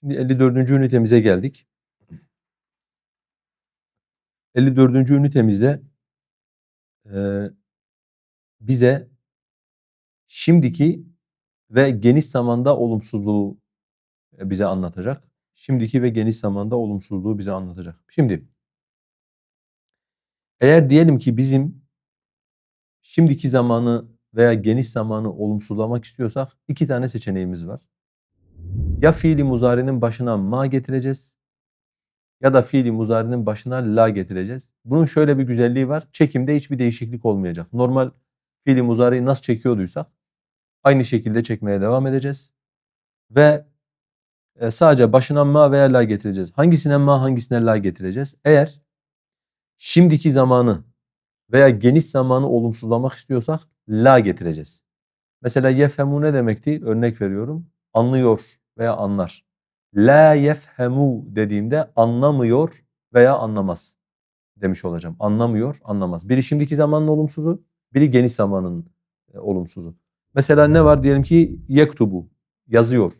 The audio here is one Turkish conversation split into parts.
Şimdi 54. ünitemize geldik. 54. ünitemizde eee, bize şimdiki ve geniş zamanda olumsuzluğu e, bize anlatacak. Şimdiki ve geniş zamanda olumsuzluğu bize anlatacak. Şimdi eğer diyelim ki bizim şimdiki zamanı veya geniş zamanı olumsuzlamak istiyorsak iki tane seçeneğimiz var. Ya fiili muzarinin başına ma getireceğiz ya da fiili muzarinin başına la getireceğiz. Bunun şöyle bir güzelliği var. Çekimde hiçbir değişiklik olmayacak. Normal fiili muzariyi nasıl çekiyorduysak aynı şekilde çekmeye devam edeceğiz. Ve e, sadece başına ma veya la getireceğiz. Hangisine ma hangisine la getireceğiz? Eğer şimdiki zamanı veya geniş zamanı olumsuzlamak istiyorsak la getireceğiz. Mesela yefhemu ne demekti? Örnek veriyorum. Anlıyor veya anlar. La yefhemu dediğimde anlamıyor veya anlamaz demiş olacağım. Anlamıyor, anlamaz. Biri şimdiki zamanın olumsuzu, biri geniş zamanın e, olumsuzu. Mesela ne var diyelim ki yektubu yazıyor.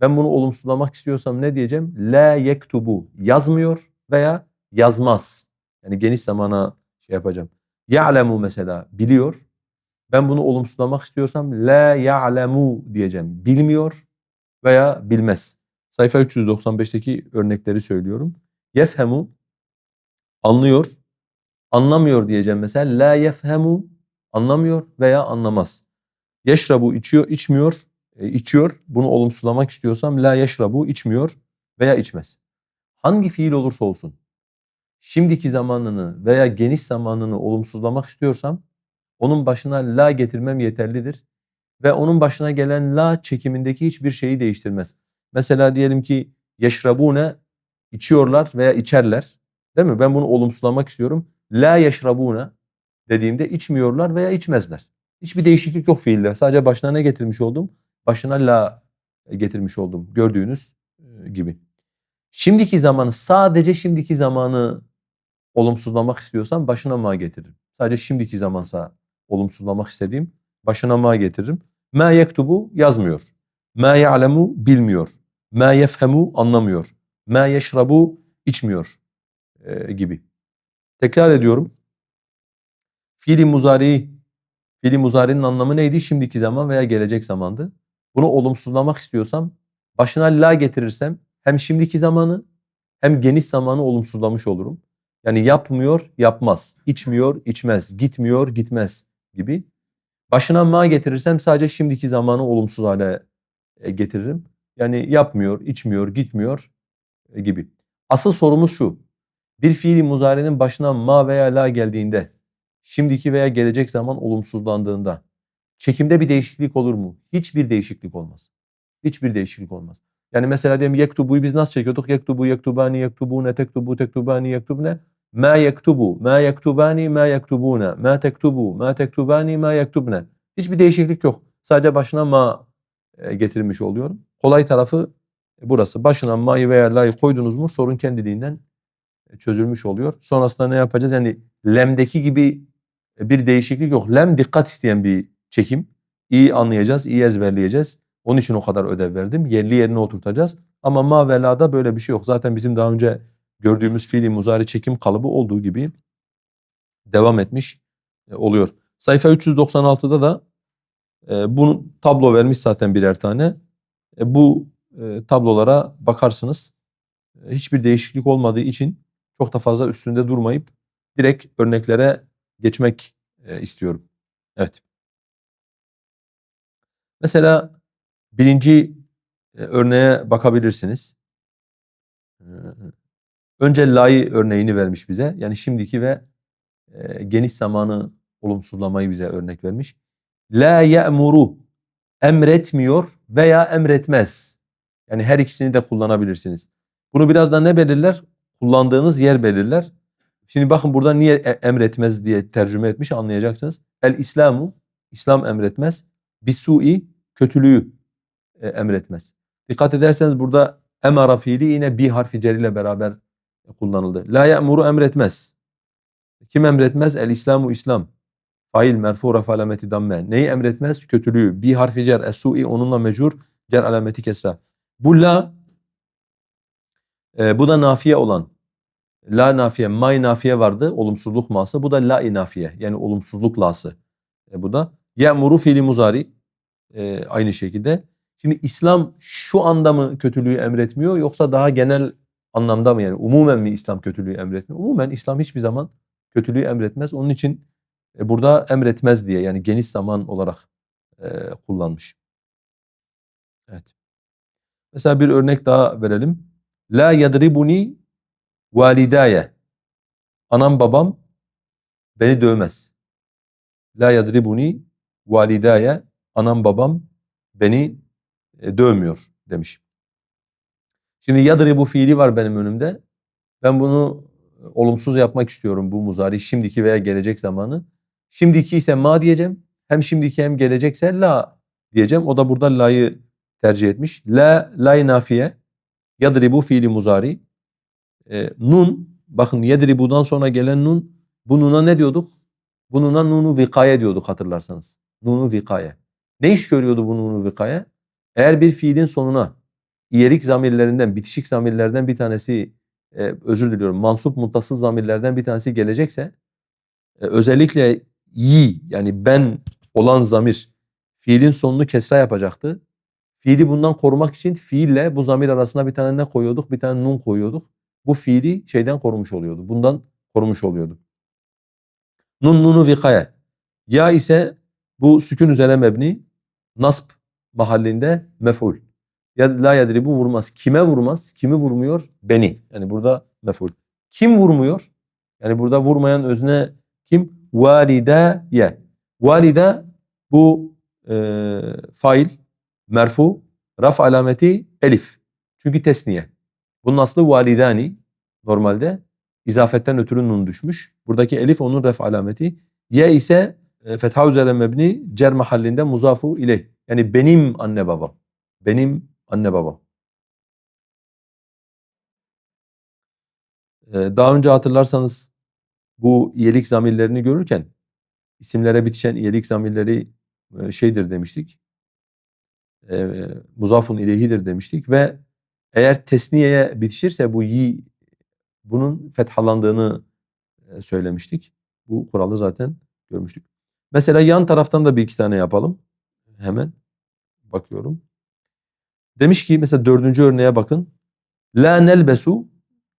Ben bunu olumsuzlamak istiyorsam ne diyeceğim? La yektubu yazmıyor veya yazmaz. Yani geniş zamana şey yapacağım. Ya'lemu mesela biliyor. Ben bunu olumsuzlamak istiyorsam la ya'lemu diyeceğim. Bilmiyor veya bilmez. Sayfa 395'teki örnekleri söylüyorum. Yefhemu anlıyor. Anlamıyor diyeceğim mesela. La yefhemu anlamıyor veya anlamaz. Yeşrabu içiyor, içmiyor, e, içiyor. Bunu olumsuzlamak istiyorsam la yeşrabu içmiyor veya içmez. Hangi fiil olursa olsun şimdiki zamanını veya geniş zamanını olumsuzlamak istiyorsam onun başına la getirmem yeterlidir ve onun başına gelen la çekimindeki hiçbir şeyi değiştirmez. Mesela diyelim ki yeşrabune içiyorlar veya içerler. Değil mi? Ben bunu olumsuzlamak istiyorum. La yeşrabune dediğimde içmiyorlar veya içmezler. Hiçbir değişiklik yok fiilde. Sadece başına ne getirmiş oldum? Başına la getirmiş oldum. Gördüğünüz gibi. Şimdiki zamanı sadece şimdiki zamanı olumsuzlamak istiyorsam başına ma getiririm. Sadece şimdiki zamansa olumsuzlamak istediğim başına ma getiririm. Ma yektubu yazmıyor. Ma ya'lemu bilmiyor. Ma yefhemu anlamıyor. Ma yeşrabu içmiyor e, gibi. Tekrar ediyorum. Fiili muzari, fiili muzarinin anlamı neydi? Şimdiki zaman veya gelecek zamandı. Bunu olumsuzlamak istiyorsam başına la getirirsem hem şimdiki zamanı hem geniş zamanı olumsuzlamış olurum. Yani yapmıyor, yapmaz. içmiyor, içmez. Gitmiyor, gitmez gibi. Başına ma getirirsem sadece şimdiki zamanı olumsuz hale e, getiririm. Yani yapmıyor, içmiyor, gitmiyor e, gibi. Asıl sorumuz şu. Bir fiili muzari'nin başına ma veya la geldiğinde, şimdiki veya gelecek zaman olumsuzlandığında çekimde bir değişiklik olur mu? Hiçbir değişiklik olmaz. Hiçbir değişiklik olmaz. Yani mesela diyelim yektubu'yu biz nasıl çekiyorduk? Yektubu, yektubani, yektubune, tektubu, tektubani, yektubne. Ma yektubu, ma yektubani, ma yektubune, ma tektubu, ma tektubani, ma yektubne. Hiçbir değişiklik yok. Sadece başına ma e, getirmiş oluyorum. Kolay tarafı burası. Başına ma'yı veya la'yı koydunuz mu sorun kendiliğinden e, çözülmüş oluyor. Sonrasında ne yapacağız? Yani lemdeki gibi e, bir değişiklik yok. Lem dikkat isteyen bir çekim. İyi anlayacağız, iyi ezberleyeceğiz. Onun için o kadar ödev verdim. Yerli yerine oturtacağız. Ama ma ve la'da böyle bir şey yok. Zaten bizim daha önce gördüğümüz fiili muzari çekim kalıbı olduğu gibi devam etmiş e, oluyor. Sayfa 396'da da e, bunu tablo vermiş zaten birer tane. E, bu e, tablolara bakarsınız. E, hiçbir değişiklik olmadığı için çok da fazla üstünde durmayıp direkt örneklere geçmek e, istiyorum. Evet. Mesela birinci e, örneğe bakabilirsiniz. E, önce la'yı örneğini vermiş bize. Yani şimdiki ve e, geniş zamanı olumsuzlamayı bize örnek vermiş. La ya'muru emretmiyor veya emretmez. Yani her ikisini de kullanabilirsiniz. Bunu birazdan ne belirler? Kullandığınız yer belirler. Şimdi bakın burada niye e- emretmez diye tercüme etmiş anlayacaksınız. El İslamu, İslam emretmez. Bisu'i, kötülüğü e, emretmez. Dikkat ederseniz burada emara fiili yine bir harfi ile beraber kullanıldı. La ya'muru emretmez. Kim emretmez? El İslamu İslam. Fail merfu raf alameti damme. Neyi emretmez? Kötülüğü. Bi harfi cer es-su'i onunla mecur cer alameti kesra. Bu la e, bu da nafiye olan. La nafiye, may nafiye vardı. Olumsuzluk ması. Bu da la nafiye. Yani olumsuzluk lası. E, bu da ya'muru fiili muzari. E, aynı şekilde. Şimdi İslam şu anda mı kötülüğü emretmiyor yoksa daha genel anlamda mı yani umumen mi İslam kötülüğü emretmiyor? Umumen İslam hiçbir zaman kötülüğü emretmez. Onun için e, burada emretmez diye yani geniş zaman olarak e, kullanmış. Evet. Mesela bir örnek daha verelim. La yadribuni validaye. Anam babam beni dövmez. La yadribuni validaye. Anam babam beni e, dövmüyor demiş. Şimdi yadribu fiili var benim önümde. Ben bunu e, olumsuz yapmak istiyorum bu muzari şimdiki veya gelecek zamanı. Şimdiki ise ma diyeceğim. Hem şimdiki hem gelecekse la diyeceğim. O da burada la'yı tercih etmiş. La, la nafiye. Yadribu fiili muzari. E, nun, bakın yedribu'dan sonra gelen nun, bu nuna ne diyorduk? Bu nuna nunu vikaye diyorduk hatırlarsanız. Nunu vikaye. Ne iş görüyordu bu nunu vikaye? Eğer bir fiilin sonuna iyelik zamirlerinden, bitişik zamirlerden bir tanesi, e, özür diliyorum, mansup muttasıl zamirlerden bir tanesi gelecekse, e, özellikle yi yani ben olan zamir fiilin sonunu kesra yapacaktı. Fiili bundan korumak için fiille bu zamir arasına bir tane ne koyuyorduk? Bir tane nun koyuyorduk. Bu fiili şeyden korumuş oluyordu. Bundan korumuş oluyordu. Nun nunu vikaye. Ya ise bu sükun üzere mebni nasb mahallinde mef'ul. La yadribu vurmaz. Kime vurmaz? Kimi vurmuyor? Beni. Yani burada mef'ul. Kim vurmuyor? Yani burada vurmayan özne kim? Valideye. Valide bu e, fail merfu raf alameti elif. Çünkü tesniye. Bunun aslı validani normalde izafetten ötürü nun düşmüş. Buradaki elif onun ref alameti. Ye ise e, fetha üzere mebni cer mahallinde muzafu ileyh. Yani benim anne babam. Benim anne babam. Ee, daha önce hatırlarsanız bu iyelik zamirlerini görürken isimlere bitişen iyelik zamirleri şeydir demiştik. E, muzafun ileyhidir demiştik ve eğer tesniyeye bitişirse bu yi bunun fethalandığını söylemiştik. Bu kuralı zaten görmüştük. Mesela yan taraftan da bir iki tane yapalım. Hemen bakıyorum. Demiş ki mesela dördüncü örneğe bakın. La nelbesu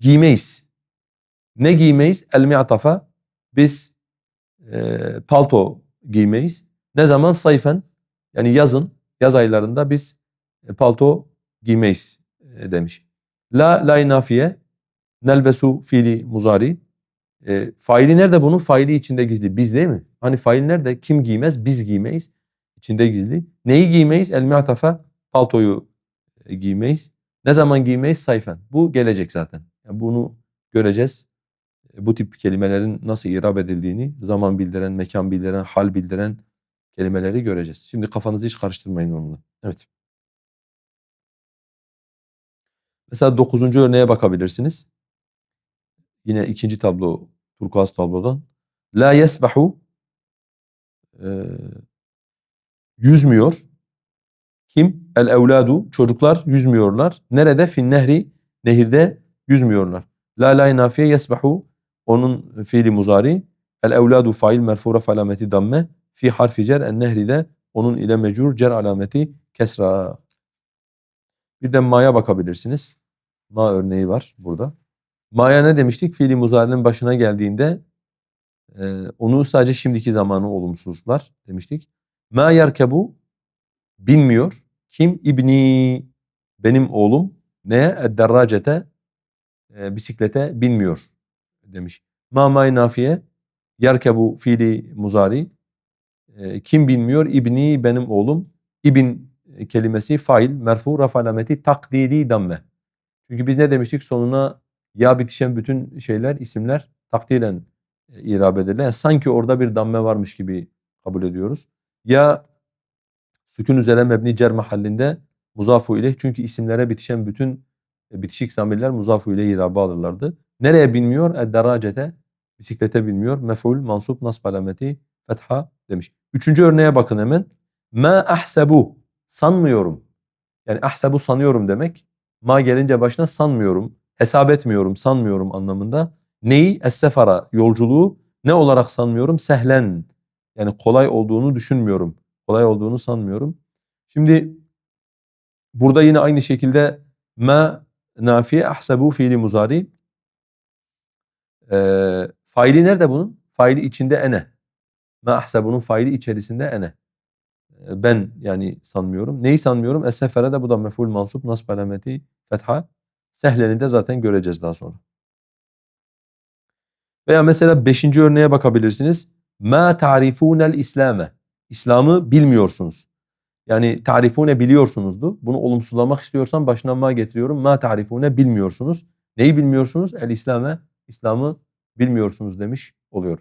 giymeyiz. Ne giymeyiz? El mi'tafa. Biz e, palto giymeyiz. Ne zaman? Sayfen. Yani yazın, yaz aylarında biz e, palto giymeyiz e, demiş. La la nafiye. Nelbesu fiili muzari. E, faili nerede bunun? Faili içinde gizli. Biz değil mi? Hani fail nerede? Kim giymez? Biz giymeyiz. İçinde gizli. Neyi giymeyiz? El mi'tafa. Paltoyu giymeyiz. Ne zaman giymeyiz? Sayfen. Bu gelecek zaten. Yani bunu göreceğiz. E, bu tip kelimelerin nasıl irab edildiğini, zaman bildiren, mekan bildiren, hal bildiren kelimeleri göreceğiz. Şimdi kafanızı hiç karıştırmayın onunla. Evet. Mesela dokuzuncu örneğe bakabilirsiniz. Yine ikinci tablo, turkuaz tablodan. La yesbahu e, yüzmüyor. El evladu. Çocuklar yüzmüyorlar. Nerede? Fin nehri. Nehirde yüzmüyorlar. La la nafiye yesbahu. Onun fiili muzari. El evladu fail merfura alameti damme. Fi harfi cer. En nehri de onun ile mecur cer alameti kesra. Bir de ma'ya bakabilirsiniz. Ma örneği var burada. Ma'ya ne demiştik? Fiili muzarinin başına geldiğinde e, onu sadece şimdiki zamanı olumsuzlar demiştik. Ma yerkebu binmiyor. Kim? İbni benim oğlum neye? Edderracete e, bisiklete binmiyor demiş. Ma may nafiye yerkebu fiili muzari e, kim binmiyor? İbni benim oğlum. İbin kelimesi fail merfu raf alameti takdiri damme. Çünkü biz ne demiştik? Sonuna ya bitişen bütün şeyler, isimler takdiren e, irab edilir. Yani sanki orada bir damme varmış gibi kabul ediyoruz. Ya sükun üzere mebni cer mahallinde muzafu ile çünkü isimlere bitişen bütün e, bitişik zamirler muzafu ile irabı alırlardı. Nereye binmiyor? Edderacete Bisiklete binmiyor. Mef'ul, mansup, nasb alameti, fetha demiş. Üçüncü örneğe bakın hemen. Ma ahsebu. Sanmıyorum. Yani ahsebu sanıyorum demek. Ma gelince başına sanmıyorum, hesap etmiyorum, sanmıyorum anlamında. Neyi? Es-sefara, yolculuğu ne olarak sanmıyorum? Sehlen. Yani kolay olduğunu düşünmüyorum. Kolay olduğunu sanmıyorum. Şimdi burada yine aynı şekilde ma nafiye ahsebu fiili muzari. Ee, faili nerede bunun? Faili içinde ene. Ma ahsebu'nun faili içerisinde ene. Ee, Ben yani sanmıyorum. Neyi sanmıyorum? Es-sefere de bu da mef'ul mansup nasb alameti fetha. Sehlen'i de zaten göreceğiz daha sonra. Veya mesela beşinci örneğe bakabilirsiniz. Ma ta'rifunel İslame. İslam'ı bilmiyorsunuz. Yani tarifune biliyorsunuzdu. Bunu olumsuzlamak istiyorsan başına ma getiriyorum. Ma tarifune bilmiyorsunuz. Neyi bilmiyorsunuz? El İslame. İslam'ı bilmiyorsunuz demiş oluyor.